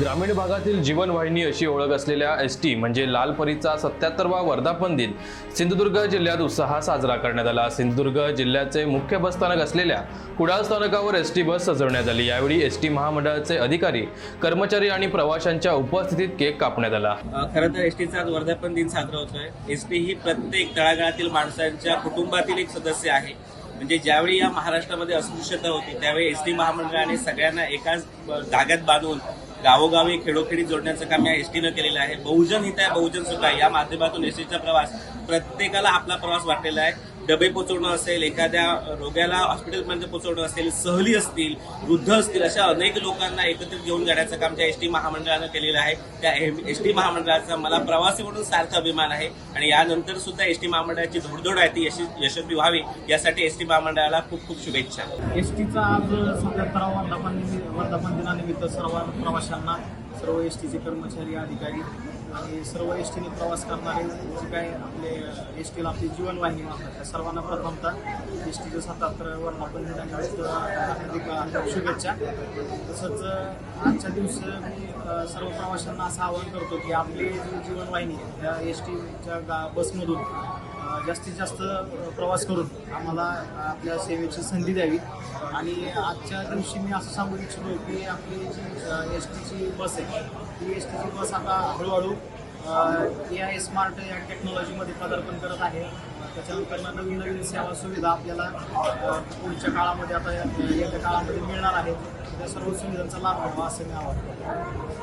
ग्रामीण भागातील जीवनवाहिनी अशी ओळख असलेल्या एस टी म्हणजे लाल परीचा सत्याहत्तरवा वर्धापन दिन सिंधुदुर्ग जिल्ह्यात उत्साहात साजरा करण्यात आला. सिंधुदुर्ग जिल्ह्याचे मुख्य बसस्थानक असलेल्या कुडाळ स्थानकावर एस टी बस सजवण्यात आली. यावेळी एस टी महामंडळाचे अधिकारी कर्मचारी आणि प्रवाशांच्या उपस्थितीत केक कापण्यात आला. खरं तर एस टीचा आज वर्धापन दिन साजरा होतोय. एस टी ही प्रत्येक तळागाळातील माणसांच्या कुटुंबातील एक सदस्य आहे. म्हणजे ज्यावेळी या महाराष्ट्रामध्ये अस्पृश्यता होती त्यावेळी एस टी महामंडळाने सगळ्यांना एकाच धाग्यात बांधून गावोगावी खेडोखेडी जोडण्याचं काम या एस टीनं केलेलं आहे. बहुजन हित आहे बहुजन सुख आहे. या माध्यमातून एस टीचा प्रवास प्रत्येकाला आपला प्रवास वाटलेला आहे. डबे पोचवणं असेल एखाद्या रोग्याला हॉस्पिटलपर्यंत पोचवणं असेल सहली असतील वृद्ध असतील अशा अनेक लोकांना एकत्रित घेऊन जाण्याचं काम त्या एस टी महामंडळानं केलेलं आहे. त्या एस टी महामंडळाचा मला प्रवासी म्हणून सारखा अभिमान आहे आणि यानंतर सुद्धा एस टी महामंडळाची धोडधोड आहे ती यशस्वी व्हावी यासाठी एस टी महामंडळाला खूप खूप शुभेच्छा. एस टीचा आज सत्याहत्तरावा वर्धापन वर्धापन दिनानिमित्त सर्व प्रवाशांना सर्व एस टीचे कर्मचारी अधिकारी आणि सर्व एस टीने प्रवास करणारे जे काय आपले एस टीला आपली जीवनवाहिनी वापरतात त्या सर्वांना प्रथमतः एस टीचं सत्याहत्तर वर्धापन दिनानिमित्त शुभेच्छा. तसंच आजच्या दिवशी मी सर्व प्रवाशांना असं आवाहन करतो की आपली जी जीवनवाहिनी आहे, त्या एस टीच्या गा बसमधून जास्तीत जास्त प्रवास करून आम्हाला आपल्या सेवेची संधी द्यावी. आणि आजच्या दिवशी मी असं सांगू इच्छितो की आपली जी एस टीची बस आहे ती एस टीची बस आता हळूहळू ए आय स्मार्ट या टेक्नॉलॉजीमध्ये पदार्पण करत आहे. त्याच्यानंतर नवीन नवीन सेवा सुविधा आपल्याला पुढच्या काळामध्ये आता येत्या काळामध्ये मिळणार आहे त्या सर्व सुविधांचा लाभ हवा असं मी आवाहन